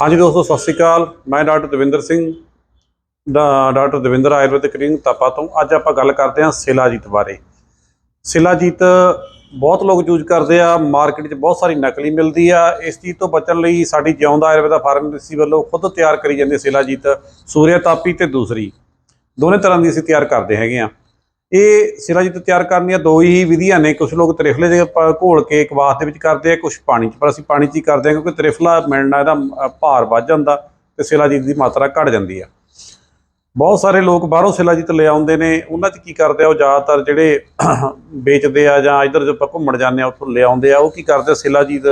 ਹਾਂਜੀ ਦੋਸਤੋ, ਸਤਿ ਸ਼੍ਰੀ ਅਕਾਲ। ਮੈਂ ਡਾਕਟਰ ਦਵਿੰਦਰ ਸਿੰਘ ਦਾ ਡਾਕਟਰ ਦਵਿੰਦਰ ਆਯੁਰਵੈਦਿਕ ਕਲੀਨਿਕ ਤਾਪਾ ਤੋਂ। ਅੱਜ ਆਪਾਂ ਗੱਲ ਕਰਦੇ ਹਾਂ ਸਿਲਾਜੀਤ ਬਾਰੇ। ਸਿਲਾਜੀਤ ਬਹੁਤ ਲੋਕ ਯੂਜ਼ ਕਰਦੇ ਆ, ਮਾਰਕੀਟ 'ਚ ਬਹੁਤ ਸਾਰੀ ਨਕਲੀ ਮਿਲਦੀ ਆ। ਇਸ ਚੀਜ਼ ਤੋਂ ਬਚਣ ਲਈ ਸਾਡੀ ਜਿਉਂਦਾ ਆਯੁਰਵੇਦਾ ਫਾਰਮੇਸੀ ਵੱਲੋਂ ਖੁਦ ਤਿਆਰ ਕਰੀ ਜਾਂਦੀ ਸਿਲਾਜੀਤ। ਸੂਰਿਆ ਤਾਪੀ ਤੇ ਦੂਸਰੀ। ਦੋਨੇ ਤਰ੍ਹਾਂ ਦੀ ਅਸੀਂ ਤਿਆਰ ਕਰਦੇ ਹੈਗੇ ਆ। ਇਹ ਸਿਲਾਜੀਤ ਤਿਆਰ ਕਰਨ ਦੀਆਂ ਦੋ ਹੀ ਵਿਧੀਆਂ ਨੇ। ਕੁਝ ਲੋਕ ਤ੍ਰਿਫਲੇ ਦੇ ਪ- ਘੋਲ ਕੇ ਕਵਾਸ ਦੇ ਵਿੱਚ ਕਰਦੇ ਆ ਕੁਝ ਪਾਣੀ 'ਚ। ਪਰ ਅਸੀਂ ਪਾਣੀ 'ਚ ਹੀ ਕਰਦੇ ਆ, ਕਿਉਂਕਿ ਤ੍ਰਿਫਲਾ ਮਿਲਣਾ, ਇਹਦਾ ਭਾਰ ਵੱਧ ਜਾਂਦਾ ਤੇ ਸਿਲਾਜੀਤ ਦੀ ਮਾਤਰਾ ਘਟ ਜਾਂਦੀ ਆ। ਬਹੁਤ ਸਾਰੇ ਲੋਕ ਬਾਹਰੋਂ ਸਿਲਾਜੀਤ ਲੈ ਆਉਂਦੇ ਨੇ। ਉਹਨਾਂ 'ਚ ਕੀ ਕਰਦੇ ਆ, ਉਹ ਜ਼ਿਆਦਾਤਰ ਜਿਹੜੇ ਵੇਚਦੇ ਆ ਜਾਂ ਇਧਰ ਜੋ ਆਪਾਂ ਘੁੰਮਣ ਜਾਂਦੇ ਆ, ਉੱਥੋਂ ਲੈ ਆਉਂਦੇ ਆ, ਉਹ ਕੀ ਕਰਦੇ ਆ ਸਿਲਾਜੀਤ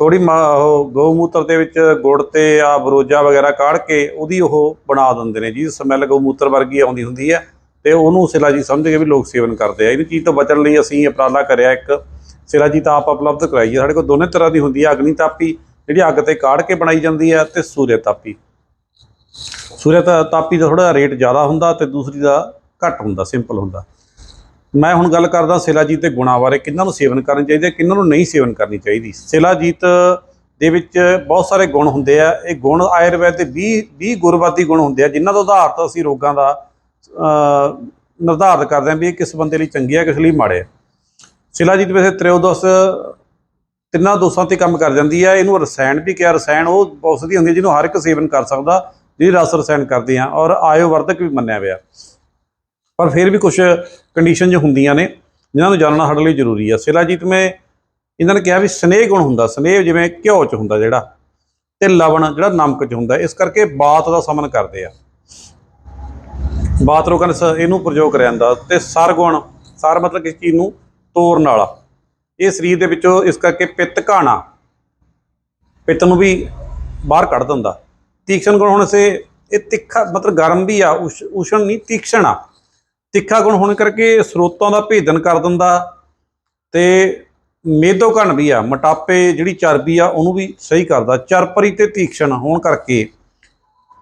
ਥੋੜੀ ਉਹ ਗਊਮੂਤਰ ਦੇ ਵਿੱਚ ਗੁੜ ਤੇ ਆ ਬਰੋਜਾ ਵਗੈਰਾ ਕਾੜ ਕੇ ਉਹਦੀ ਉਹ ਬਣਾ ਦਿੰਦੇ ਨੇ। ਜਿਹਦੀ ਸਮੈਲ ਗਊਮੂਤਰ ਵਰਗੀ ਆਉਂਦੀ ਹੁੰਦੀ ਹੈ ਤੇ ਉਹਨੂੰ ਸਿਲਾ ਸਿਲਾਜੀਤ ਸਮਝ ਕੇ ਵੀ ਲੋਕ ਸੇਵਨ ਕਰਦੇ ਆ। ਇਹਨੂੰ ਚੀਜ਼ ਤੋਂ ਬਚਣ ਲਈ ਅਸੀਂ ਉਪਰਾਲਾ ਕਰਿਆ ਇੱਕ। ਸਿਲਾਜੀਤ ਆਪ ਉਪਲਬਧ ਕਰਾਈ ਹੈ ਸਾਡੇ ਕੋਲ ਦੋਨੇ ਤਰ੍ਹਾਂ ਦੀ ਹੁੰਦੀ ਹੈ ਅਗਨੀ ਤਾਪੀ, ਜਿਹੜੀ ਅੱਗ ਤੇ ਕਾੜ ਕੇ ਬਣਾਈ ਜਾਂਦੀ ਹੈ ਤੇ ਸੂਰਿਆ ਤਾਪੀ। ਸੂਰਿਆ ਤਾ- ਤਾਪੀ ਦਾ ਥੋੜਾ ਰੇਟ ਜ਼ਿਆਦਾ ਹੁੰਦਾ ਤੇ ਦੂਸਰੀ ਦਾ ਘੱਟ ਹੁੰਦਾ, ਸਿੰਪਲ ਹੁੰਦਾ। ਮੈਂ ਹੁਣ ਗੱਲ ਕਰਦਾ ਸਿਲਾਜੀਤ ਦੇ ਗੁਣਾਂ ਬਾਰੇ। ਕਿੰਨਾਂ ਨੂੰ ਸੇਵਨ ਕਰਨੀ ਚਾਹੀਦੀ ਹੈ ਕਿੰਨਾਂ ਨੂੰ ਨਹੀਂ ਸੇਵਨ ਕਰਨੀ ਚਾਹੀਦੀ। ਸਿਲਾਜੀਤ ਦੇ ਵਿੱਚ ਬਹੁਤ ਸਾਰੇ ਗੁਣ ਹੁੰਦੇ ਆ। ਇਹ ਗੁਣ ਆਯੁਰਵੈਦ ਦੇ 20 20 ਗੁਰਵਾਦੀ ਗੁਣ ਹੁੰਦੇ ਆ, ਜਿਨ੍ਹਾਂ ਤੋਂ ਆਧਾਰ ਤੋਂ ਅਸੀਂ ਰੋਗਾਂ ਦਾ ਨਿਰਧਾਰਤ ਕਰਦੇ ਹਾਂ ਵੀ ਇਹ ਕਿਸ ਬੰਦੇ ਲਈ ਚੰਗੀ ਹੈ ਕਿਸ ਲਈ ਮਾੜੇ ਆ। ਸਿਲਾਜੀਤ ਵੈਸੇ ਤ੍ਰਿਓਦੋਸ ਤਿੰਨਾਂ ਦੋਸਾਂ ਤੇ ਕੰਮ ਕਰ ਜਾਂਦੀ ਹੈ ਇਹਨੂੰ ਰਸਾਇਣ ਵੀ ਕਿਹਾ, ਰਸਾਇਣ ਉਹ ਔਸ਼ਧੀ ਹੁੰਦੀ ਹੈ ਜਿਹਨੂੰ ਹਰ ਇੱਕ ਸੇਵਨ ਕਰ ਸਕਦਾ, ਜਿਹੜੀ ਰਸ ਰਸਾਇਣ ਕਰਦੇ ਆ, ਔਰ ਆਇਓ ਵਰਧਕ ਵੀ ਮੰਨਿਆ ਗਿਆ ਪਰ ਫਿਰ ਵੀ ਕੁਝ ਕੰਡੀਸ਼ਨ ਜੋ ਹੁੰਦੀਆਂ ਨੇ, ਜਿਨ੍ਹਾਂ ਨੂੰ ਜਾਣਨਾ ਸਾਡੇ ਲਈ ਜ਼ਰੂਰੀ ਆ। ਸਿਲਾਜੀਤ, ਮੇ ਇਹਨਾਂ ਨੇ ਕਿਹਾ ਵੀ ਸਨੇਹ ਗੁਣ ਹੁੰਦਾ, ਸਨੇਹ ਜਿਵੇਂ ਘਿਓ ਚ ਹੁੰਦਾ ਜਿਹੜਾ, ਤੇ ਲਵਣ ਜਿਹੜਾ ਨਮਕ ਚ ਹੁੰਦਾ, ਇਸ ਕਰਕੇ ਬਾਤ ਦਾ ਸਮਨ ਕਰਦੇ ਆ। ਬਾਤ ਸ- ਇਹਨੂੰ ਪ੍ਰਯੋਗ ਕਰਿਆ ਜਾਂਦਾ ਤੇ ਸਰ ਗੁਣ, ਸਰ ਮਤਲਬ ਕਿਸ ਚੀਜ਼ ਨੂੰ? ਤੋੜਨ ਵਾਲਾ। ਇਹ ਸਰੀਰ ਦੇ ਵਿੱਚੋਂ ਇਸ ਕਰਕੇ ਪਿੱਤ ਘਾਣਾ। ਪਿੱਤ ਨੂੰ ਵੀ ਬਾਹਰ ਕੱਢ ਦਿੰਦਾ। ਤੀਕਸ਼ਣ ਗੁਣ ਹੋਣ ਸੇ, ਇਹ ਤਿੱਖਾ ਮਤਲਬ ਗਰਮ ਵੀ ਆ, ਉਸ਼- ਉਸ਼ਣ ਨਹੀਂ ਤੀਕਸ਼ਣ ਆ। ਤਿੱਖਾ ਗੁਣ ਹੋਣ ਕਰਕੇ ਸਰੋਤਾਂ ਦਾ ਭੇਦਨ ਕਰ ਦਿੰਦਾ ਤੇ ਮੇਦੋ ਘਣ ਵੀ ਆ, ਮੋਟਾਪੇ ਜਿਹੜੀ ਚਰਬੀ ਆ, ਉਹਨੂੰ ਵੀ ਸਹੀ ਕਰਦਾ। ਚਰਪਰੀ ਤੇ ਤੀਕਸ਼ਣ ਹੋਣ ਕਰਕੇ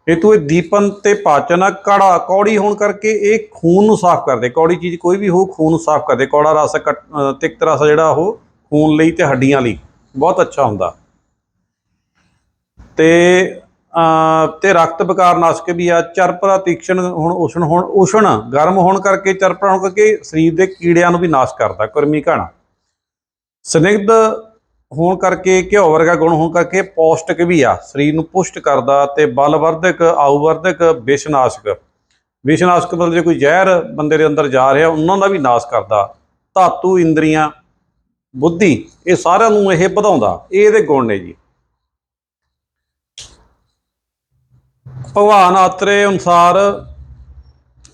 ਇਹ ਤੋਂ ਇਹ ਦੀਪਨ ਤੇ ਪਾਚਨ ਆ ਕੜਾ ਕੌੜੀ ਹੋਣ ਕਰਕੇ ਇਹ ਖੂਨ ਨੂੰ ਸਾਫ਼ ਕਰਦੇ। ਕੌੜੀ ਚੀਜ਼ ਕੋਈ ਵੀ ਹੋ ਖੂਨ ਨੂੰ ਸਾਫ਼ ਕਰਦੇ। ਕੌੜਾ ਰਸ ਕੱਟ- ਅ, ਤਿਕਤ ਰਸ ਜਿਹੜਾ ਉਹ ਖੂਨ ਲਈ ਤੇ ਹੱਡੀਆਂ ਲਈ। ਬਹੁਤ ਅੱਛਾ ਹੁੰਦਾ। ਤੇ ਅ, ਤੇ ਰਕਤ ਵਿਕਾਰ ਨਾਸ਼ਕ ਵੀ ਆ ਚਰਪਰਾ ਤੀਕਸ਼ਣ ਹੁਣ ਉਸ਼ਣ ਹੁਣ ਉਸ਼ਣ ਗਰਮ ਹੋਣ ਕਰਕੇ ਚਰਪਰਾ ਹੋਣ ਕਰਕੇ ਸਰੀਰ ਦੇ ਕੀੜਿਆਂ ਨੂੰ ਵੀ ਨਾਸ਼ ਕਰਦਾ ਕੁਰਮੀ ਘਾਣਾ। ਸਨਿਗਧ ਹੋਣ ਕਰਕੇ, ਘਿਓ ਵਰਗਾ ਗੁਣ ਹੋਣ ਕਰਕੇ ਪੌਸ਼ਟਿਕ ਵੀ ਆ। ਸਰੀਰ ਨੂੰ ਪੁਸ਼ਟ ਕਰਦਾ ਤੇ ਬਲਵਰਧਕ, ਆਉਵਰਧਕ, ਵਿਸ਼ਨਾਸ਼ਕ। ਵਿਸ਼ਨਾਸ਼ਕ ਮਤਲਬ ਜੇ ਕੋਈ ਜ਼ਹਿਰ ਬੰਦੇ ਦੇ ਅੰਦਰ ਜਾ ਰਿਹਾ, ਉਹਨਾਂ ਦਾ ਵੀ ਨਾਸ਼ ਕਰਦਾ। ਧਾਤੂ, ਇੰਦਰੀਆਂ, ਬੁੱਧੀ, ਇਹ ਸਾਰਿਆਂ ਨੂੰ ਇਹ ਵਧਾਉਂਦਾ। ਇਹ ਇਹਦੇ ਗੁਣ ਨੇ ਜੀ। ਭਗਵਾਨ ਆਤਰੇ ਅਨੁਸਾਰ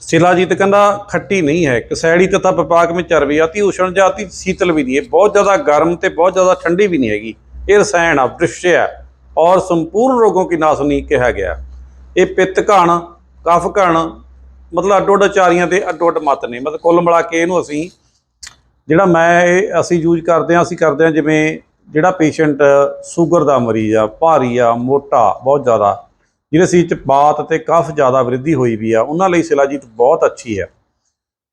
शिलाजीत ਕਹਿੰਦਾ ਖੱਟੀ ਨਹੀਂ ਹੈ ਕਸੈੜੀ ਤਥਾ ਵਿਪਾਕ ਵਿੱਚ ਚਰਬੀ ਆਤੀ ਉਸ਼ਣ ਜਾਤੀ ਸ਼ੀਤਲ ਵੀ ਨਹੀਂ ਹੈ ਬਹੁਤ ਜ਼ਿਆਦਾ ਗਰਮ ਤੇ ਬਹੁਤ ਜ਼ਿਆਦਾ ਠੰਡੀ ਵੀ ਨਹੀਂ ਹੈਗੀ ਇਹ ਰਸਾਇਣ ਆ ਦ੍ਰਿਸ਼ਯ ਹੈ ਔਰ ਸੰਪੂਰਨ ਰੋਗੋਂ ਕੀ ਨਾਸਨੀ ਕਿਹਾ ਗਿਆ ਇਹ ਪਿੱਤ ਘਣ ਕਫ ਘਣ ਮਤਲਬ ਅੱਡੋ ਅੱਡ ਚਾਰੀਆਂ ਤੇ ਅੱਡੋ ਅੱਡ ਮਤ ਨੇ ਮਤਲਬ ਕੁੱਲ ਮਿਲਾ ਕੇ ਇਹਨੂੰ ਅਸੀਂ ਜਿਹੜਾ ਮੈਂ ਇਹ ਅਸੀਂ ਯੂਜ਼ ਕਰਦੇ ਹਾਂ ਅਸੀਂ ਕਰਦੇ ਹਾਂ ਜਿਵੇਂ ਜਿਹੜਾ ਪੇਸ਼ੈਂਟ ਸ਼ੂਗਰ ਦਾ ਮਰੀਜ਼ ਆ ਭਾਰੀ ਆ ਮੋਟਾ ਬਹੁਤ ਜ਼ਿਆਦਾ ਜਿਹੜੇ ਸਰੀਰ 'ਚ ਬਾਤ ਅਤੇ ਕਫ ਜ਼ਿਆਦਾ ਵ੍ਰਿੱਧੀ ਹੋਈ ਵੀ ਆ, ਉਹਨਾਂ ਲਈ ਸਿਲਾਜੀਤ ਬਹੁਤ ਅੱਛੀ ਹੈ।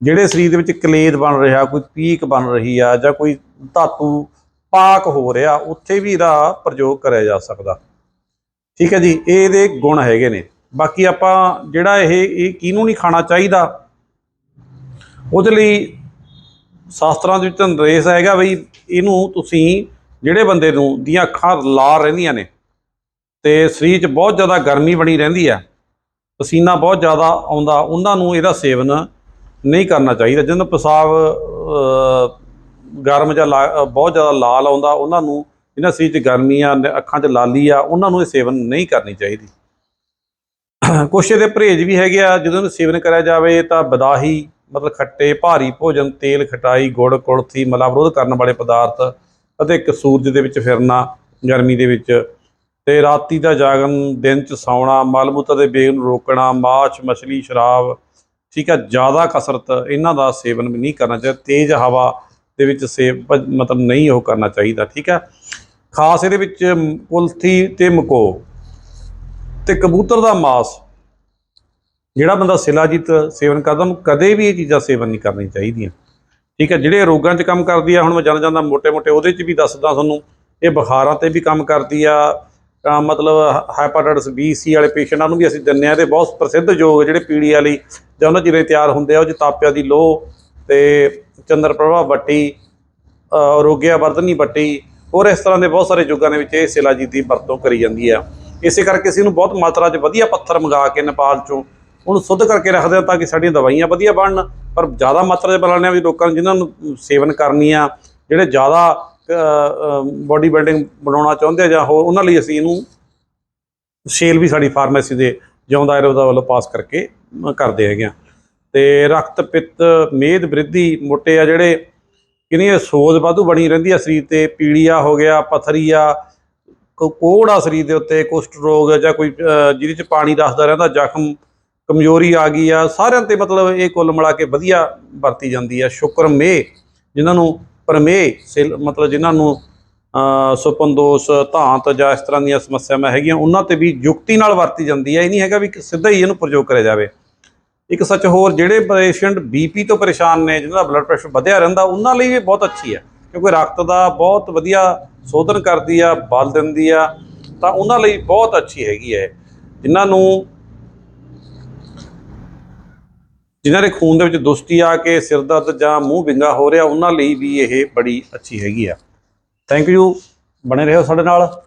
ਜਿਹੜੇ ਸਰੀਰ ਦੇ ਵਿੱਚ ਕਲੇਦ ਬਣ ਰਿਹਾ, ਕੋਈ ਪੀਕ ਬਣ ਰਹੀ ਆ ਜਾਂ ਕੋਈ ਧਾਤੂ ਪਾਕ ਹੋ ਰਿਹਾ, ਉੱਥੇ ਵੀ ਇਹਦਾ ਪ੍ਰਯੋਗ ਕਰਿਆ ਜਾ ਸਕਦਾ। ਠੀਕ ਹੈ ਜੀ, ਇਹ ਇਹਦੇ ਗੁਣ ਹੈਗੇ ਨੇ। ਬਾਕੀ ਆਪਾਂ ਜਿਹੜਾ ਇਹ ਇਹ ਕਿਹਨੂੰ ਨਹੀਂ ਖਾਣਾ ਚਾਹੀਦਾ? ਉਹਦੇ ਲਈ ਸ਼ਾਸਤਰਾਂ ਦੇ ਵਿੱਚ ਨਿਰਦੇਸ਼ ਹੈਗਾ ਬਈ, ਇਹਨੂੰ ਤੁਸੀਂ ਜਿਹੜੇ ਬੰਦੇ ਨੂੰ ਦੀਆਂ ਅੱਖਾਂ ਲਾਲ ਰਹਿੰਦੀਆਂ ਨੇ ਤੇ ਸਰੀਰ 'ਚ ਬਹੁਤ ਜ਼ਿਆਦਾ ਗਰਮੀ ਬਣੀ ਰਹਿੰਦੀ ਹੈ ਪਸੀਨਾ ਬਹੁਤ ਜ਼ਿਆਦਾ ਆਉਂਦਾ, ਉਹਨਾਂ ਨੂੰ ਇਹਦਾ ਸੇਵਨ ਨਹੀਂ ਕਰਨਾ ਚਾਹੀਦਾ। ਜਦੋਂ ਨੂੰ ਪਿਸ਼ਾਬ ਗਰਮ ਜਾਂ ਲਾ- ਬਹੁਤ ਜ਼ਿਆਦਾ ਲਾਲ ਆਉਂਦਾ, ਉਹਨਾਂ ਨੂੰ ਇਹਨਾਂ ਸਰੀਰ 'ਚ ਗਰਮੀ ਆ ਅੱਖਾਂ 'ਚ ਲਾਲੀ ਆ, ਉਹਨਾਂ ਨੂੰ ਇਹ ਸੇਵਨ ਨਹੀਂ ਕਰਨੀ ਚਾਹੀਦੀ। ਕੁਛ ਇਹਦੇ ਪਰਹੇਜ਼ ਵੀ ਹੈਗੇ ਆ। ਜਦੋਂ ਇਹਨੂੰ ਸੇਵਨ ਕਰਿਆ ਜਾਵੇ ਤਾਂ ਬਦਾਹੀ, ਮਤਲਬ ਖੱਟੇ, ਭਾਰੀ ਭੋਜਨ, ਤੇਲ, ਖਟਾਈ, ਗੁੜ ਕੁਲਥੀ ਮਲਾਵਰੋਧ ਕਰਨ ਵਾਲੇ ਪਦਾਰਥ ਅਤੇ ਇੱਕ ਸੂਰਜ ਦੇ ਵਿੱਚ ਫਿਰਨਾ, ਗਰਮੀ ਦੇ ਵਿੱਚ ਤੇ ਰਾਤੀ ਦਾ ਜਾਗਣ ਦਿਨ ਚ ਸੌਣਾ ਮਲਮੂਤਰ ਦੇ ਬੇਗ ਨੂੰ ਰੋਕਣਾ, ਮਾਛ, ਮਛਲੀ, ਸ਼ਰਾਬ, ਠੀਕ ਹੈ ਜ਼ਿਆਦਾ ਕਸਰਤ, ਇਹਨਾਂ ਦਾ ਸੇਵਨ ਵੀ ਨਹੀਂ ਕਰਨਾ ਚਾਹੀਦਾ, ਤੇਜ਼ ਹਵਾ ਦੇ ਵਿੱਚ ਸੇਵ ਮਤਲਬ ਨਹੀਂ ਉਹ ਕਰਨਾ ਚਾਹੀਦਾ, ਠੀਕ ਹੈ ਖਾਸ ਇਹਦੇ ਵਿੱਚ ਕੁਲਥੀ ਤੇ ਮਕੋ ਤੇ ਕਬੂਤਰ ਦਾ ਮਾਸ, ਜਿਹੜਾ ਬੰਦਾ ਸਿਲਾਜੀਤ ਸੇਵਨ ਕਰਦਾ, ਉਹਨੂੰ ਕਦੇ ਵੀ ਇਹ ਚੀਜ਼ਾਂ ਸੇਵਨ ਨਹੀਂ ਕਰਨੀ ਚਾਹੀਦੀਆਂ, ਠੀਕ ਹੈ ਜਿਹੜੇ ਰੋਗਾਂ 'ਚ ਕੰਮ ਕਰਦੀ ਆ, ਹੁਣ ਮੈਂ ਜਾਣ ਜਾਂਦਾ ਮੋٹے-ਮੋٹے ਉਹਦੇ 'ਚ ਵੀ ਦੱਸਦਾ ਤੁਹਾਨੂੰ, ਇਹ ਬੁਖਾਰਾਂ ਤੇ ਵੀ ਕੰਮ ਕਰਦੀ ਆ ਤਾਂ ਮਤਲਬ ਹੈਪਾਟਾਈਟਸ ਬੀ ਸੀ ਵਾਲੇ ਪੇਸ਼ੈਂਟਾਂ ਨੂੰ ਵੀ ਅਸੀਂ ਦਿੰਦੇ ਆ ਤੇ ਬਹੁਤ ਪ੍ਰਸਿੱਧ ਯੋਗ ਜਿਹੜੇ ਪੀੜੀ ਵਾਲੀ ਜਾਂ ਉਹਨਾਂ ਜਿਹੜੇ ਤਿਆਰ ਹੁੰਦੇ ਆ, ਉਹ 'ਚ ਤਾਪਿਆ ਦੀ ਲੋਹ ਤੇ ਚੰਦਰ ਪ੍ਰਭਾ ਬੱਟੀ, ਅਹ ਰੋਗਿਆ ਵਰਧਨੀ ਬੱਟੀ, ਹੋਰ ਇਸ ਤਰ੍ਹਾਂ ਦੇ ਬਹੁਤ ਸਾਰੇ ਯੁੱਗਾਂ ਦੇ ਵਿੱਚ ਇਹ ਸਿਲਾਜੀਤ ਦੀ ਵਰਤੋਂ ਕਰੀ ਜਾਂਦੀ ਆ। ਇਸੇ ਕਰਕੇ ਅਸੀਂ ਇਹਨੂੰ ਬਹੁਤ ਮਾਤਰਾ 'ਚ ਵਧੀਆ ਪੱਥਰ ਮੰਗਾ ਕੇ ਨੇਪਾਲ 'ਚੋਂ ਉਹਨੂੰ ਸ਼ੁੱਧ ਕਰਕੇ ਰੱਖਦੇ ਹਾਂ ਤਾਂ ਕਿ ਸਾਡੀਆਂ ਦਵਾਈਆਂ ਵਧੀਆ ਬਣਨ, ਪਰ ਜ਼ਿਆਦਾ ਮਾਤਰਾ 'ਚ ਬਣਾਉਂਦੇ ਹਾਂ ਵੀ ਲੋਕਾਂ ਨੂੰ ਜਿਨ੍ਹਾਂ ਨੂੰ ਸੇਵਨ ਕਰਨੀ ਆ, ਜਿਹੜੇ ਜ਼ਿਆਦਾ ਬਾਡੀ ਬਿਲਡਿੰਗ ਬਣਾਉਣਾ ਚਾਹੁੰਦੇ ਆ ਜਾਂ ਹੋਰ ਉਹਨਾਂ ਲਈ ਅਸੀਂ ਇਹਨੂੰ ਸੇਲ ਵੀ ਸਾਡੀ ਫਾਰਮੇਸੀ ਦੇ ਜਿਉਂਦਾ ਆਯੁਰਵੇਦਾ ਵੱਲੋਂ ਪਾਸ ਕਰਕੇ ਕਰਦੇ ਹੈਗੇ ਆ। ਤੇ ਰਕਤ ਪਿੱਤ ਮੇਦ ਬ੍ਰਿਧੀ ਮੋਟੇ ਆ ਜਿਹੜੇ ਕਿੰਨੀ ਸੋਜ ਵਾਧੂ ਬਣੀ ਰਹਿੰਦੀ ਆ, ਸਰੀਰ ਤੇ ਪੀਲੀਆ ਹੋ ਗਿਆ ਪਥਰੀ ਆ ਕੋ- ਕੋਹੜ ਆ ਸਰੀਰ ਦੇ ਉੱਤੇ, ਕੁਸ਼ਟ ਰੋਗ ਜਾਂ ਕੋਈ ਜਿਹਦੇ ਚ ਪਾਣੀ ਦੱਸਦਾ ਰਹਿੰਦਾ, ਜ਼ਖਮ ਕਮਜ਼ੋਰੀ ਆ ਗਈ ਆ, ਸਾਰਿਆਂ ਤੇ ਮਤਲਬ ਇਹ ਕੁੱਲ ਮਿਲਾ ਕੇ ਵਧੀਆ ਵਰਤੀ ਜਾਂਦੀ ਆ। ਸ਼ੁਕਰ ਮੇਹ ਜਿਨ੍ਹਾਂ ਨੂੰ ਪਰਮੇਹ ਸਿਲ ਮਤਲਬ ਜਿਨ੍ਹਾਂ ਨੂੰ ਸੁਪਨ ਦੋਸ਼, ਧਾਂਤ ਜਾਂ ਇਸ ਤਰ੍ਹਾਂ ਦੀਆਂ ਸਮੱਸਿਆਵਾਂ ਹੈਗੀਆਂ, ਉਹਨਾਂ ਤੇ ਵੀ ਯੁਕਤੀ ਨਾਲ ਵਰਤੀ ਜਾਂਦੀ ਹੈ। ਇਹ ਨਹੀਂ ਹੈਗਾ ਵੀ ਸਿੱਧਾ ਹੀ ਇਹਨੂੰ ਪ੍ਰਯੋਗ ਕਰਿਆ ਜਾਵੇ। ਇੱਕ ਸੱਚ ਹੋਰ, ਜਿਹੜੇ ਪੇਸ਼ੈਂਟ ਬੀਪੀ ਤੋਂ ਪਰੇਸ਼ਾਨ ਨੇ ਜਿਹਨਾਂ ਦਾ ਬਲੱਡ ਪ੍ਰੈਸ਼ਰ ਵਧਿਆ ਰਹਿੰਦਾ, ਉਹਨਾਂ ਲਈ ਵੀ ਬਹੁਤ ਅੱਛੀ ਹੈ। ਕਿਉਂਕਿ ਰਕਤ ਦਾ ਬਹੁਤ ਵਧੀਆ ਸ਼ੋਧਨ ਕਰਦੀ ਆ, ਬਲ ਦਿੰਦੀ ਆ, ਤਾਂ ਉਹਨਾਂ ਲਈ ਬਹੁਤ ਅੱਛੀ ਹੈਗੀ ਹੈ। ਜਿਨ੍ਹਾਂ ਨੂੰ ਜਿਨ੍ਹਾਂ ਦੇ ਖੂਨ ਦੇ ਵਿੱਚ ਦੁਸਤੀ ਆ ਕੇ ਸਿਰ ਦਰਦ ਜਾਂ ਮੂੰਹ ਵਿੰਗਾ ਹੋ ਰਿਹਾ, ਉਹਨਾਂ ਲਈ ਵੀ ਇਹ ਬੜੀ ਅੱਛੀ ਹੈਗੀ ਆ। ਥੈਂਕ ਯੂ ਬਣੇ ਰਹੋ ਸਾਡੇ ਨਾਲ।